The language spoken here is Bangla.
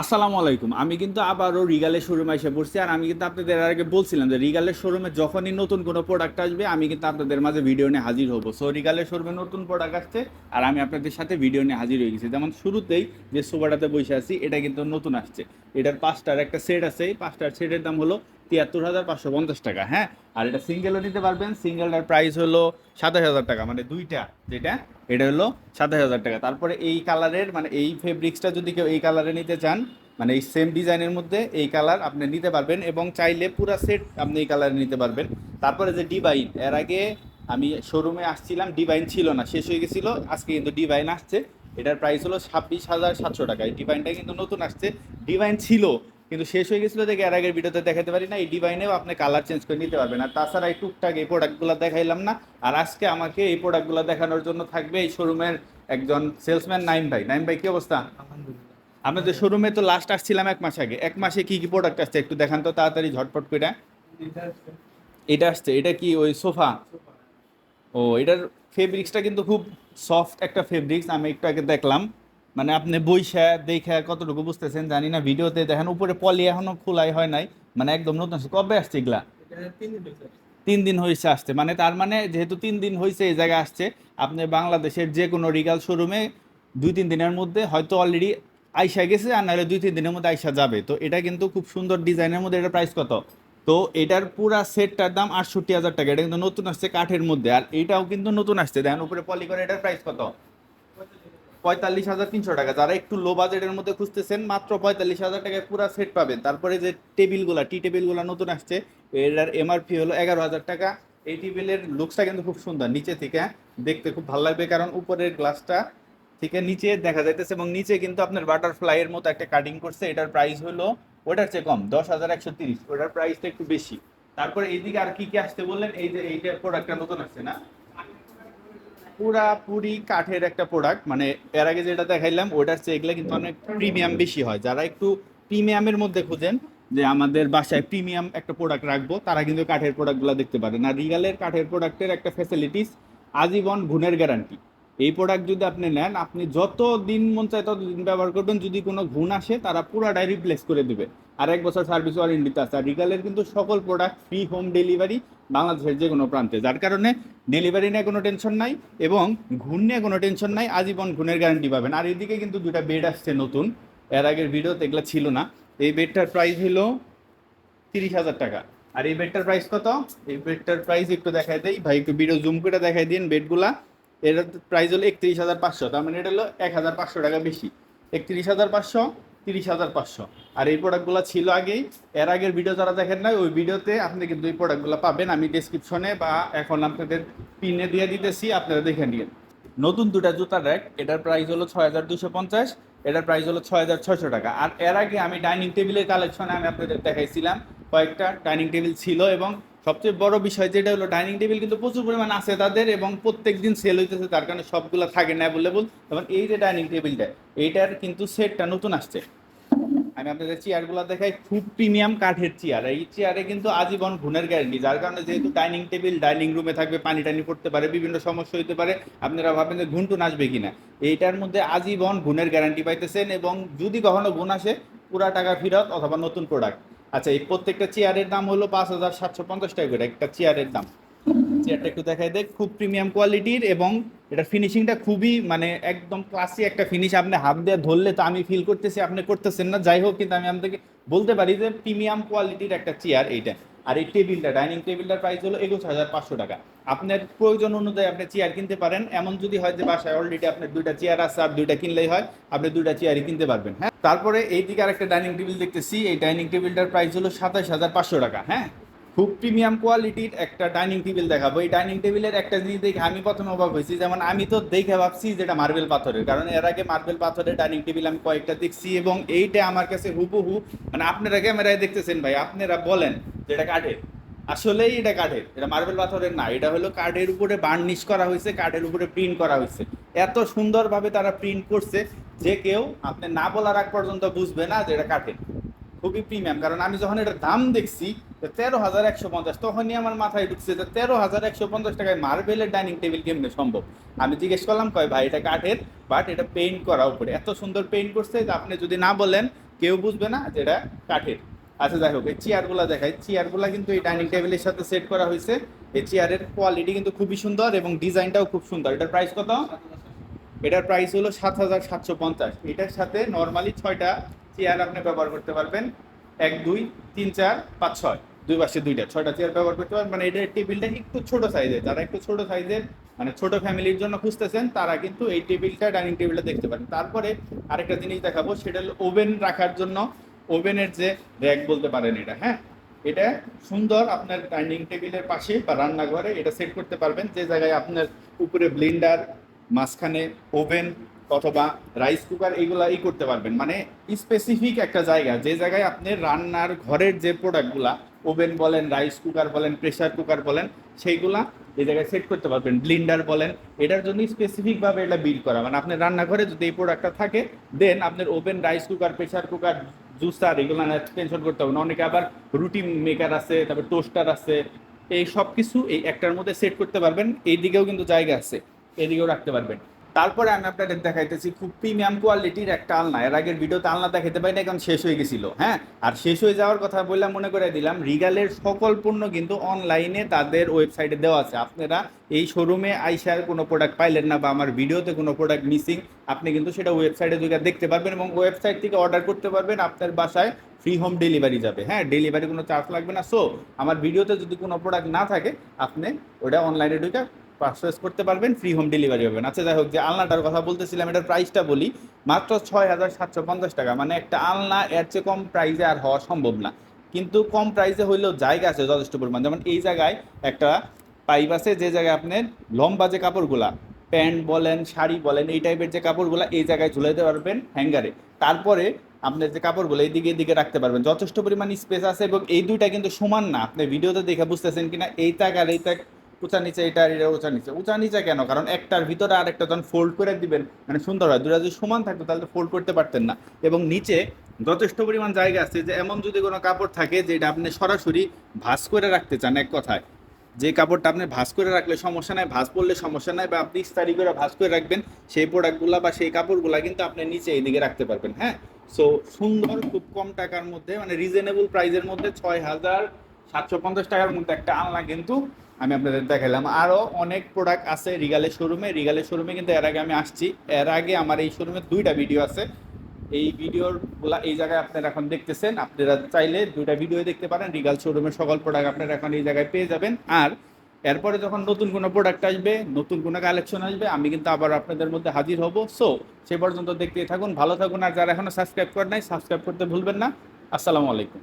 আসসালামু আলাইকুম। আমি কিন্তু আবারও রিগালের শোরুমে এসে পড়ছি আর আমি কিন্তু আপনাদের আগে বলছিলাম যে রিগালের শোরুমে যখনই নতুন কোনো প্রোডাক্ট আসবে, আমি কিন্তু আপনাদের মাঝে ভিডিও নিয়ে হাজির হব। সো রিগালের শোরুমে নতুন প্রোডাক্ট আসছে আর আমি আপনাদের সাথে ভিডিও নিয়ে হাজির হয়ে গেছি। যেমন শুরুতেই যে সোফাটাতে বসে আছি, এটা কিন্তু নতুন আসছে। এটার পাঁচটার একটা সেট আছে, এই পাঁচটার সেটের দাম হলো তিয়াত্তর হাজার পাঁচশো পঞ্চাশ টাকা হ্যাঁ? আর এটা সিঙ্গেলও নিতে পারবেন সিঙ্গেলটার প্রাইস হলো সাতাশ হাজার টাকা মানে দুইটা, যেটা এটা হলো সাতাশ হাজার টাকা। তারপরে এই কালারের মানে এই ফেব্রিক্সটা যদি কেউ এই কালারে নিতে চান মানে এই সেম ডিজাইনের মধ্যে এই কালার আপনি নিতে পারবেন এবং চাইলে পুরো সেট আপনি এই কালারে নিতে পারবেন। তারপরে যে ডিভাইন এর আগে আমি শোরুমে আসছিলাম ডিভাইন ছিল না, শেষ হয়ে গেছিল, আজকে কিন্তু ডিভাইন আসছে। এটার প্রাইস হলো ছাব্বিশ হাজার সাতশো টাকা। এই ডিভাইনটা কিন্তু নতুন আসছে। ডিভাইন ছিল কিন্তু শেষ হয়ে গেছিল দেখে এর আগের ভিডিওতে দেখাতে পারি না এই ডিভাইনেও আপনি কালার চেঞ্জ করে নিতে পারবেন। আর তাছাড়া এই টুকটাক এই প্রোডাক্টগুলো দেখাইলাম না। আর আজকে আমাকে এই প্রোডাক্টগুলো দেখানোর জন্য থাকবে এই শোরুমের একজন সেলসম্যান নাইম ভাই। নাইম ভাই কি অবস্থা? আপনাদের শোরুমে তো লাস্ট আসছিলাম এক মাস আগে। এক মাসে কি কি প্রোডাক্ট আসছে একটু দেখান তো তাড়াতাড়ি ঝটপট করে এটা আসছে। এটা কি ওই সোফা? ও এটার ফেব্রিক্সটা কিন্তু খুব সফট একটা ফেব্রিক্স আমি একটু আগে দেখলাম। মানে আপনি বইসা দেখে কতটুকু বুঝতেছেন জানি না ভিডিওতে দেখেন উপরে পলি এখনও খোলাই হয় নাই মানে একদম নতুন কবে আসছে এগুলা? তিন দিন হয়েছে আসছে। মানে তার মানে যেহেতু তিন দিন হয়েছে এই জায়গায় আসছে আপনি বাংলাদেশের যে কোনো রিগাল শোরুমে দুই তিন দিনের মধ্যে হয়তো অলরেডি আইসা গেছে আর নাহলে দুই তিন দিনের মধ্যে আইসা যাবে। তো এটা কিন্তু খুব সুন্দর ডিজাইনের মধ্যে এটা প্রাইস কত? তো এটার পুরা সেটটার দাম আটষট্টি হাজার টাকা এটা কিন্তু নতুন আসছে কাঠের মধ্যে আর এটাও কিন্তু নতুন আসছে। দেখেন উপরে পলি করে এটার প্রাইস কত? পঁয়তাল্লিশ হাজার তিনশো টাকা। যারা একটু লো বাজেটের মধ্যে খুঁজতেছেন, মাত্র পঁয়তাল্লিশ হাজার টাকায় পুরো সেট পাবেন। তারপরে যে টেবিলগুলো টি টেবিলগুলো নতুন আসছে, এটার এমআরপি হলো এগারো হাজার টাকা। এই টেবিলের লুকসটা কিন্তু খুব সুন্দর, নিচে থেকে। দেখতে খুব ভালো লাগবে, কারণ উপরের গ্লাসটা থেকে নিচে দেখা যাইতেছে, এবং নিচে কিন্তু আপনার বাটারফ্লাইয়ের মতো একটা কাটিং করছে। এটার প্রাইস হলো ওটার চেয়ে কম, দশ হাজার একশো তিরিশ। ওটার প্রাইসটা একটু বেশি। তারপরে এইদিকে আর কি কি আসতে বললেন? এই যে এইটার প্রোডাক্টটা নতুন আসছে না? পুরাপুরি কাঠের একটা প্রোডাক্ট মানে এর আগে যেটা দেখাইলাম ওটার চেয়ে এগুলো কিন্তু অনেক প্রিমিয়াম বেশি হয়। যারা একটু প্রিমিয়ামের মধ্যে খুঁজেন, যে আমাদের বাসায় প্রিমিয়াম একটা প্রোডাক্ট রাখব, তারা কিন্তু কাঠের প্রোডাক্টগুলো দেখতে পারেন। আর রিগালের কাঠের প্রোডাক্টের একটা ফ্যাসিলিটিস আজীবন গুণের গ্যারান্টি এই প্রোডাক্ট যদি আপনি নেন, আপনি যত দিন মন চায় তত দিন ব্যবহার করবেন। যদি কোনো গুণ আসে, তারা পুরাটাই রিপ্লেস করে দেবে। আর এক বছর সার্ভিস ওয়ারেন্টিতে আছে। আর রিগালের কিন্তু সকল প্রোডাক্ট ফ্রি হোম ডেলিভারি বাংলাদেশের যে কোনো প্রান্তে। যার কারণে ডেলিভারি নিয়ে কোনো টেনশন নাই এবং ঘুণ নিয়ে কোনো টেনশন নাই, আজীবন ঘুণের গ্যারান্টি পাবেন। আর এদিকে কিন্তু দুটা বেড আসছে নতুন। এর আগের ভিডিওতে এগুলো ছিল না। এই বেডটার প্রাইস হলো তিরিশ হাজার টাকা। আর এই বেডটার প্রাইস কত? এই বেডটার প্রাইস একটু দেখাই দেই। ভাই, একটু ভিডিও জুম করে দেখাই দিন বেডগুলা এর প্রাইস হলো একত্রিশ হাজার পাঁচশো। তার মানে এটা হলো এক হাজার পাঁচশো টাকা বেশি। একত্রিশ হাজার পাঁচশো। তিরিশ হাজার পাঁচশো। আর এই প্রোডাক্টগুলো ছিল আগেই, এর আগের ভিডিও যারা দেখেন নাই, ওই ভিডিওতে আপনি কিন্তু এই প্রোডাক্টগুলো পাবেন। আমি ডেসক্রিপশনে বা এখন আপনাদের পিনে দিয়ে দিতেছি, আপনারা দেখে নিন। নতুন দুটা জুতার র্যাক এটার প্রাইস হলো ছয় হাজার দুশো পঞ্চাশ, এটার প্রাইস হলো ছয় হাজার ছয়শো টাকা। আর এর আগে আমি ডাইনিং টেবিলের কালেকশনে আমি আপনাদের দেখাইছিলাম, কয়েকটা ডাইনিং টেবিল ছিল এবং সবচেয়ে বড় বিষয় যেটা হলো ডাইনিং টেবিল কিন্তু প্রচুর পরিমাণ আছে তাদের এবং প্রত্যেক দিন সেল হইতেছে, তার কারণে সবগুলো থাকে না অ্যাভেলেবল এবং এই যে ডাইনিং টেবিলটা এইটার কিন্তু সেটটা নতুন আসছে। আমি আপনাদের চেয়ারগুলো দেখাই, খুব প্রিমিয়াম কাঠের চেয়ার। এই চেয়ারে কিন্তু আজীবন ঘুণের গ্যারেন্টি যার কারণে যেহেতু ডাইনিং টেবিল ডাইনিং রুমে থাকবে, পানি টানি পড়তে পারে, বিভিন্ন সমস্যা হতে পারে, আপনারা ভাবেন যে ঘুনটুন আসবে কিনা। এইটার মধ্যে আজীবন ঘুণের গ্যারান্টি পাইতেছেন এবং যদি কখনো গুণ আসে, পুরা টাকা ফেরত অথবা নতুন প্রোডাক্ট আচ্ছা এই প্রত্যেকটা চেয়ারের দাম হলো পাঁচ হাজার সাতশো পঞ্চাশ টাকা করে, একটা চেয়ারের দাম। চেয়ারটা একটু দেখাই দেয় খুব প্রিমিয়াম কোয়ালিটির এবং এটার ফিনিশিংটা খুবই মানে একদম ক্লাসি একটা ফিনিশ আপনি হাত দিয়ে ধরলে তো আমি ফিল করতেছি, আপনি করতেছেন না। যাই হোক, কিন্তু আমি আপনাকে বলতে পারি যে প্রিমিয়াম কোয়ালিটির একটা চেয়ার এইটা। আর এই টেবিলটা ডাইনিং টেবিলটার প্রাইস হলো একুশ হাজার পাঁচশো টাকা। আপনার প্রয়োজন অনুযায়ী আপনি চেয়ার কিনতে পারেন। এমন যদি হয় যে বাসায় অলরেডি আপনার দুইটা চেয়ার আছে আর দুইটা কিনলেই হয়, আপনি দুইটা চেয়ারই কিনতে পারবেন হ্যাঁ? তারপরে এই দিকে আরেকটা ডাইনিং টেবিল দেখতেছি। এই ডাইনিং টেবিলটার প্রাইস হলো সাতাশ হাজার পাঁচশো টাকা হ্যাঁ? খুব প্রিমিয়াম কোয়ালিটির একটা ডাইনিং টেবিল দেখাবো। এই ডাইনিং টেবিলের একটা জিনিস দেখে আমি প্রথমে অবাক হয়েছি, যেমন আমি তো দেখে ভাবছি যেটা মার্বেল পাথরের, কারণ এর আগে মার্বেল পাথরের ডাইনিং টেবিল আমি কয়েকটা দেখছি এবং এইটা আমার কাছে হুবহু মানে আপনারা ক্যামেরায় দেখতেছেন ভাই, আপনারা বলেন যে এটা কাঠের। আসলেই এটা কাঠের, এটা মার্বেল পাথরের না, এটা হলো কাঠের উপরে বার্নিশ করা হয়েছে, কাঠের উপরে প্রিন্ট করা হয়েছে। এত সুন্দরভাবে তারা প্রিন্ট করছে যে কেউ, আপনি না বলার আগ পর্যন্ত বুঝবে না যে এটা কাঠের। খুবই প্রিমিয়াম কারণ আমি যখন এটার দাম দেখছি তেরো হাজার একশো পঞ্চাশ, তখনই আমার মাথায় ঢুকছে যে তেরো হাজার একশো পঞ্চাশ টাকায় মার্বেলের ডাইনিং টেবিল কেমনে সম্ভব? আমি জিজ্ঞেস করলাম, কয় ভাই, এটা কাঠের বাট এটা পেইন্ট করা উপরে। এত সুন্দর পেইন্ট করছে যে আপনি যদি না বলেন, কেউ বুঝবে না যে এটা কাঠের। আচ্ছা যাই হোক, এই চেয়ারগুলো দেখাই। চেয়ারগুলো কিন্তু এই ডাইনিং টেবিলের সাথে সেট করা হয়েছে। এই চেয়ারের কোয়ালিটি কিন্তু খুবই সুন্দর এবং ডিজাইনটাও খুব সুন্দর। এটার প্রাইস কত? এটার প্রাইস হলো সাত হাজার সাতশো পঞ্চাশ। এটার সাথে নর্মালি ছয়টা চেয়ার আপনি ব্যবহার করতে পারবেন। এক, দুই, তিন, চার, পাঁচ, ছয়। দুই পাশে দুইটা, ছয়টা চেয়ার ব্যবহার করতে পারেন। মানে এটার টেবিলটা একটু ছোট সাইজের যারা একটু ছোট সাইজের মানে ছোট ফ্যামিলির জন্য খুঁজতেছেন, তারা কিন্তু এই টেবিলটা ডাইনিং টেবিলটা দেখতে পারেন। তারপরে আরেকটা জিনিস দেখাবো, সেটা হলো ওভেন রাখার জন্য। ওভেনের যে র্যাক বলতে পারেন এটা হ্যাঁ? এটা সুন্দর আপনার ডাইনিং টেবিলের পাশে বা রান্নাঘরে এটা সেট করতে পারবেন। যে জায়গায় আপনার উপরে ব্লেন্ডার মাঝখানে ওভেন অথবা রাইস কুকার এইগুলা ই করতে পারবেন। মানে স্পেসিফিক একটা জায়গা, যে জায়গায় আপনি রান্নার ঘরের যে প্রোডাক্টগুলা ওভেন বলেন রাইস কুকার বলেন প্রেসার কুকার বলেন, সেইগুলা এই জায়গায় সেট করতে পারবেন। ব্লিন্ডার বলেন, এটার জন্য স্পেসিফিকভাবে এটা বিল করা। মানে আপনার রান্নাঘরে যদি এই প্রোডাক্টটা থাকে দেন আপনার oven rice cooker pressure cooker juicer এগুলো টেনশন করতে হবে না। অনেকে আবার রুটি মেকার আছে, তারপর টোস্টার আছে, এই সব কিছু এই একটার মধ্যে সেট করতে পারবেন। এই দিকেও কিন্তু জায়গা আছে এদিকেও রাখতে পারবেন। তারপরে আমি আপনাদের দেখাইতেছি খুব প্রিমিয়াম কোয়ালিটির একটা আলনা। এর আগের ভিডিওতে আলনা দেখাতে পারি না এখন শেষ হয়ে গেছিল হ্যাঁ? আর শেষ হয়ে যাওয়ার কথা বললাম মনে করে দিলাম রিগালের সকল পণ্য কিন্তু অনলাইনে তাদের ওয়েবসাইটে দেওয়া আছে। আপনারা এই শোরুমে আইসার কোনো প্রোডাক্ট পাইলেন না বা আমার ভিডিওতে কোনো প্রোডাক্ট মিসিং আপনি কিন্তু সেটা ওয়েবসাইটে দুইটা দেখতে পারবেন এবং ওয়েবসাইট থেকে অর্ডার করতে পারবেন, আপনার বাসায় ফ্রি হোম ডেলিভারি যাবে হ্যাঁ? ডেলিভারি কোনো চার্জ লাগবে না। সো আমার ভিডিওতে যদি কোনো প্রোডাক্ট না থাকে, আপনি ওটা অনলাইনে ঢুকে পারচেস করতে পারবেন ফ্রি হোম ডেলিভারি পাবেন আচ্ছা যাই হোক, যে আলনাটার কথা বলতেছিলাম, এটার প্রাইসটা বলি, মাত্র ছয় হাজার সাতশো পঞ্চাশ টাকা। মানে একটা আলনা এর চেয়ে কম প্রাইসে আর হওয়া সম্ভব না। কিন্তু কম প্রাইসে হইলেও জায়গা আছে যথেষ্ট পরিমাণ। যেমন এই জায়গায় একটা পাইপ আছে, যে জায়গায় আপনার লম্বা যে কাপড়গুলা, প্যান্ট বলেন, শাড়ি বলেন, এই টাইপের যে কাপড়গুলা, এই জায়গায় ঝুলে দিতে পারবেন হ্যাঙ্গারে তারপরে আপনার যে কাপড়গুলো এইদিকে এদিকে রাখতে পারবেন। যথেষ্ট পরিমাণ স্পেস আছে এবং এই দুইটা কিন্তু সমান না। আপনি ভিডিওতে দেখে বুঝতেছেন কিনা, এই তাক আর এই তাক উঁচা নিচে, এটা এটা উঁচা নিচে। উঁচা নিচে কেন? কারণ একটার ভিতরে আর একটা যখন ফোল্ড করে দিবেন মানে সুন্দর হয়। দুটা যদি সমান থাকতো, তাহলে তো ফোল্ড করতে পারতেন না। এবং নিচে যথেষ্ট পরিমাণ জায়গা আছে যে, এমন যদি কোনো কাপড় থাকে যেটা আপনি সরাসরি ভাঁজ করে রাখতে চান, এক কথায়। যে কাপড়টা আপনি ভাঁজ করে রাখলে সমস্যা নাই, ভাঁজ পড়লে সমস্যা নাই, বা আপনি ইস্তারি করে ভাঁজ করে রাখবেন, সেই প্রোডাক্টগুলা বা সেই কাপড়গুলা কিন্তু আপনি নিচে এইদিকে রাখতে পারবেন হ্যাঁ? সো সুন্দর খুব কম টাকার মধ্যে মানে রিজনেবল প্রাইসের মধ্যে ছয় হাজার সাতশো পঞ্চাশ টাকার মধ্যে একটা আলনা কিন্তু আমি আপনাদের দেখাইলাম। আরও অনেক প্রোডাক্ট আছে রিগালের শোরুমে রিগালের শোরুমে কিন্তু এর আগে আমি আসছি। এর আগে আমার এই শোরুমে দুইটা ভিডিও আছে। এই ভিডিওগুলা এই জায়গায় আপনারা এখন দেখতেছেন। আপনারা চাইলে দুইটা ভিডিও দেখতে পারেন। রিগাল শোরুমের সকল প্রোডাক্ট আপনারা এখন এই জায়গায় পেয়ে যাবেন। আর এরপরে যখন নতুন কোনো প্রোডাক্ট আসবে, নতুন কোনো কালেকশন আসবে, আমি কিন্তু আবার আপনাদের মধ্যে হাজির হব। সো সে পর্যন্ত দেখতেই থাকুন, ভালো থাকুন। আর যারা এখনও সাবস্ক্রাইব করেন নাই সাবস্ক্রাইব করতে ভুলবেন না। আসসালামু আলাইকুম।